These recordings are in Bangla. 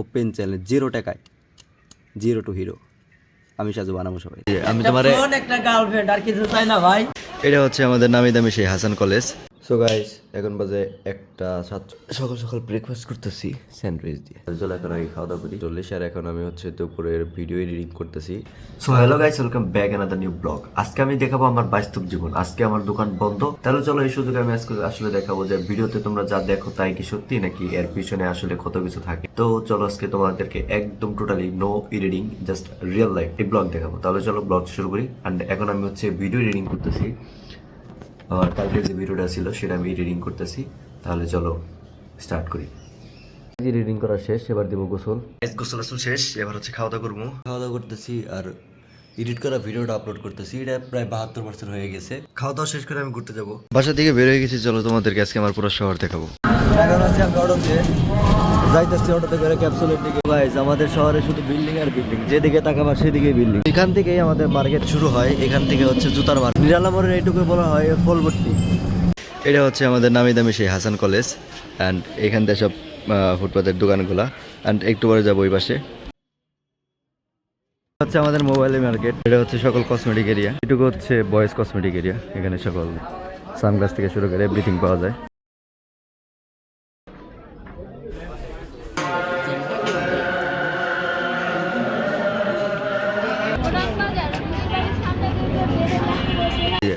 ওপেন চ্যালেঞ্জ জিরো টাকায়। Zero to hero. আমি সাজু বানাবো সবাই। আমি তোমার একটা গার্লফ্রেন্ড আর কিছু চাই না ভাই। এটা হচ্ছে আমাদের নামি দামি সেই হাসান কলেজ। সো গাইস এখন বাজে একটা সাত সকাল সকাল ব্রেকফাস্ট করতেছি স্যান্ডউইচ দিয়ে। চলো এখন আমি খাওয়া দাওয়া করি। চল্লিশ আর এখন আমি হচ্ছে দুপুরের ভিডিও এডিটিং করতেছি। So hello guys welcome back another new blog আজকে আমি দেখাবো আমার বাস্তব জীবন। আজকে আমার দোকান বন্ধ। তাহলে চলো এই সুযোগে আমি আজকে আসলে দেখাবো যে ভিডিওতে তোমরা যা দেখো তাই কি সত্যি নাকি এর পিছনে আসলে কত কিছু থাকে। তো চলো আজকে তোমাদেরকে একদম totally no editing just real life এই ব্লগ দেখাবো। তাহলে চলো ব্লগ শুরু করি। অ্যান্ড এখন আমি হচ্ছে ভিডিও এডিটিং করতেছি। আর কালকের যে ভিডিওটা ছিল সেটা আমি রিডিং করতেছি। তাহলে চলো স্টার্ট করি। রিডিং করা শেষ এবার দেবো গোসল। গোসল আসল শেষ এবার হচ্ছে খাওয়া দাওয়া করব। খাওয়া দাওয়া করতেছি আর এডিট করা ভিডিওটা আপলোড করতেছি এটা প্রায় বাহাত্তর পার্সেন্ট হয়ে গেছে। খাওয়া দাওয়া শেষ করে আমি ঘুরতে যাব। বাসা থেকে বের হয়ে গেছি চলো তোমাদেরকে আজকে আমার পুরো শহর দেখাবো। এখন আছি আমি অটোতে যাইতেছি অটোতে করে ক্যাপসুলের দিকে। গাইজ আমাদের শহরে শুধু বিল্ডিং আর বিল্ডিং যেদিকে তাকাবার সেদিকে বিল্ডিং এখান থেকেই আমাদের মার্কেট শুরু হয়। এখান থেকে হচ্ছে জুতার মার্কেট নিরালামরের এইটুকু বলা হয় ফলবর্তী। এটা হচ্ছে আমাদের নামি দামি সেই হাসান কলেজ অ্যান্ড এখান থেকে সব ফুটপাতের দোকানগুলা। অ্যান্ড একটু পরে যাব ওই পাশে। হচ্ছে আমাদের মোবাইল মার্কেট এটা হচ্ছে সকল কসমেটিক এরিয়া এটুকু হচ্ছে বয়েজ কসমেটিক এরিয়া এখানে সকল সানগ্লাস থেকে শুরু করে এভরিথিং পাওয়া যায়।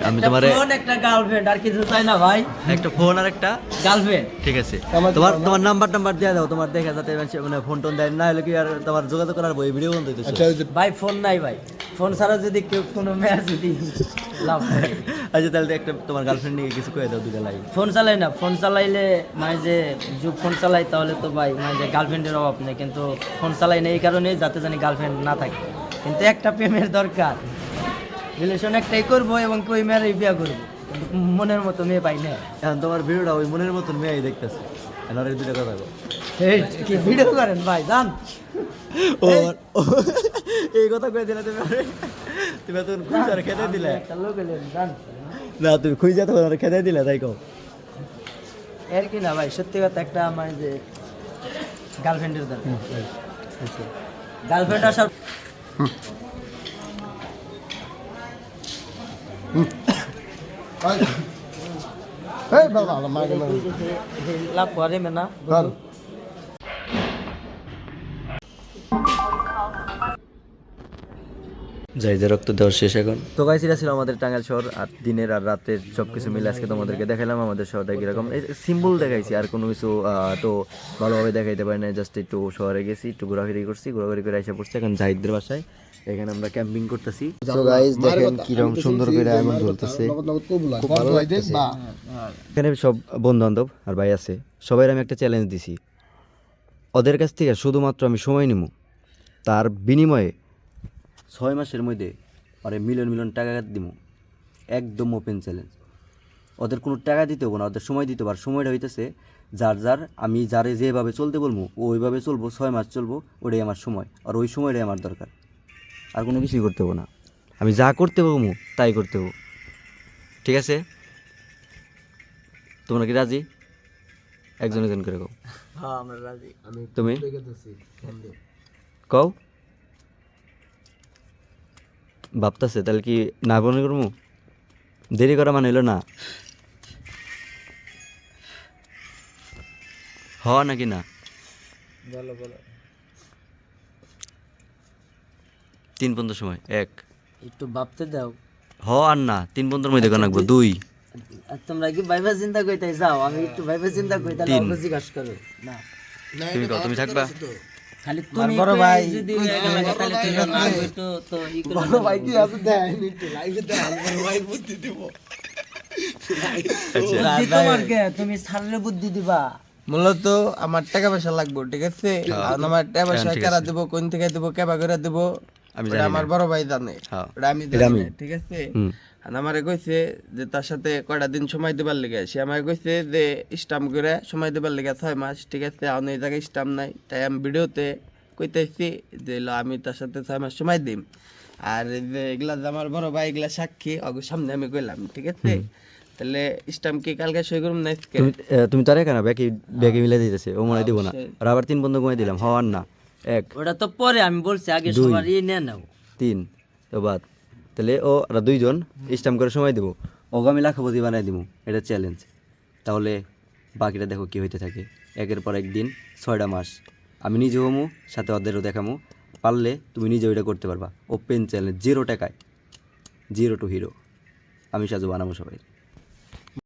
আমি তোমার ফোন একটা গার্লফ্রেন্ড আর কিছু চাই না ভাই। একটা ফোন আর একটা গার্লফ্রেন্ড ঠিক আছে। তোমার তোমার নাম্বার টাম্বার দিয়ে দাও তোমার দেখা যাতে মানে ফোন টোন দেয় না হলে কি আর তোমার যোগাযোগ করার বই ভিডিও বন্ধ হইতেছে? ভাই ফোন নাই ভাই। ফোন ছাড়া যদি কেউ কোনো ম্যাচ যদি লাভ নাই। আচ্ছা তাহলে একটা তোমার গার্লফ্রেন্ড নিয়ে কিছু কয়ে দাও দুটা লাইন ফোন চালাই না ফোন চালাইলে মানে যে যুগ ফোন চালাই তাহলে তো ভাই মানে যে গার্লফ্রেন্ডের অভাব নেই। কিন্তু ফোন চালাই না এই কারণে যাতে জানি গার্লফ্রেন্ড না থাকে। কিন্তু একটা প্রেমের দরকার। রিলেশন একটাই করব এবং কই মেয়েরই বিয়ে করব। মনের মতো মেয়ে পাই না। এখন তোমার ভিডিওটা ওই মনের মতন মেয়েই দেখতেছে। এখন আর এই দুটা কথা। কি ভিডিও করেন ভাই? জান ও এই। কথা কয়ে দিলে তুমি তুমি তখন খুঁজে আর খেতে দিলে। না তুমি খুঁজে তখন আর খেতে দিলে তাই কও। এর কি না ভাই সত্যি কথা একটা আমার যে গার্লফ্রেন্ডের দরকার। গার্লফ্রেন্ড আসার এই বাবা আমার মাকে মারো। লাভ করে না চল। যাই রক্ত দেওয়ার শেষ এখন তো গাইস এটা ছিল আমাদের টাঙ্গাইল শহর আর দিনের আর রাতের সব কিছু মিলে আজকে তোমাদেরকে দেখালাম আমাদের শহরটা কীরকম সিম্বল দেখাইছি আর কোনো কিছু আহ, তো ভালোভাবে দেখাইতে পারি না জাস্ট একটু শহরে গেছি একটু ঘোরাঘুরি করছি ঘোরাঘুরি করে এসে পড়ছি এখন জাহিদদের বাসায় এখানে আমরা ক্যাম্পিং করতেছি। তো গাইস দেখেন কীরকম সুন্দর করে ভালো লাগতেছে। এখানে সব বন্ধু বান্ধব আর ভাই আছে সবাই আমি একটা চ্যালেঞ্জ দিছি। ওদের কাছ থেকে শুধুমাত্র আমি সময় নিব তার বিনিময়ে ছয় মাসের মধ্যে আরে মিলিয়ন মিলিয়ন টাকা দিব একদম ওপেন চ্যালেঞ্জ ওদের কোনো টাকা দিতে হব না ওদের সময় দিতে আর সময়টা হইতেছে যার যার আমি যারে যেভাবে চলতে বলব ও ওইভাবে চলবো ছয় মাস চলবো ওটাই আমার সময়। আর ওই সময়টাই আমার দরকার। আর কোনো কিছুই করতে হব না। আমি যা করতে পারব তাই করতে হব। ঠিক আছে? তোমরা কি রাজি? একজন একজন করে কও। হ্যাঁ আমরা রাজি। তুমি? কও। ভাবতেছে তাহলে কি না মনে করব দেরি করা মানে হইল না? হ নাকি না? বলো বলো। তিন পনেরো সময় এক। একটু ভাবতে দাও। হ আর না তিন পনেরোর মধ্যে কেন রাখব দুই। আর তোমরা কি ভাইবা চিন্তা করতে যাও আমি একটু ভাইবা চিন্তা করি তাহলে। অল্প জিজ্ঞাসা করো। না। তুমি কও তুমি থাকবা? খালি তুমি বড় ভাই যদি তাহলে তুমি না তো তো ই করে বড় ভাই কি আছে? দেয় একটু লাইভে দেয় বড় ভাই বুদ্ধি দিব। বুদ্ধি তোমার কে? তুমি ছাড়লে বুদ্ধি দিবা। মূলত আমার টাকা পয়সা লাগবে ঠিক আছে? আর আমার টাকা পয়সা কেরা দেবো কোন থেকে দেবো কেবা করে দেবো? আমি জানি আমার বড় ভাই জানে। হ্যাঁ। আমি জানি ঠিক আছে? আমারে কইছে যে তার সাথে কয়টা দিন সময় দেবার লেগে সে আমাকে কইছে যে স্টাম্প করে সময় দেবার লেগে ছয় মাস ঠিক আছে? আমি এই জায়গায় স্টাম্প নাই তাই আমি ভিডিওতে কইতেছি যে আমি তার সাথে ছয় মাস সময় দিম। আর যে এগুলা যে আমার বড় ভাই এগুলা সাক্ষী অগ সামনে আমি কইলাম ঠিক আছে? তাহলে স্টাম্প কি কালকে সই করুম না তুমি তারে কেন ব্যাগে ব্যাগে মিলে দিতেছে? ও মনে দিব না। আর আবার তিন বন্ধু কমে দিলাম হওয়ার না। এক ওটা তো পরে আমি বলছি আগে। সবার ইয়ে নিয়ে নাও। তিন তো বাদ। তাহলে ও আর দুইজন স্টাম্প করে সময় দেবো। ওকে আমি লাখপতি বানাই দিব এটা চ্যালেঞ্জ তাহলে বাকিটা দেখো কি হইতে থাকে। একের পর একদিন ছয়টা মাস। আমি নিজে হমু সাথে ওদেরও দেখামু। পারলে তুমি নিজে ওইটা করতে পারবা। ওপেন চ্যালেঞ্জ জিরো টাকায়। জিরো টু হিরো আমি সাজু বানাবো সবাই।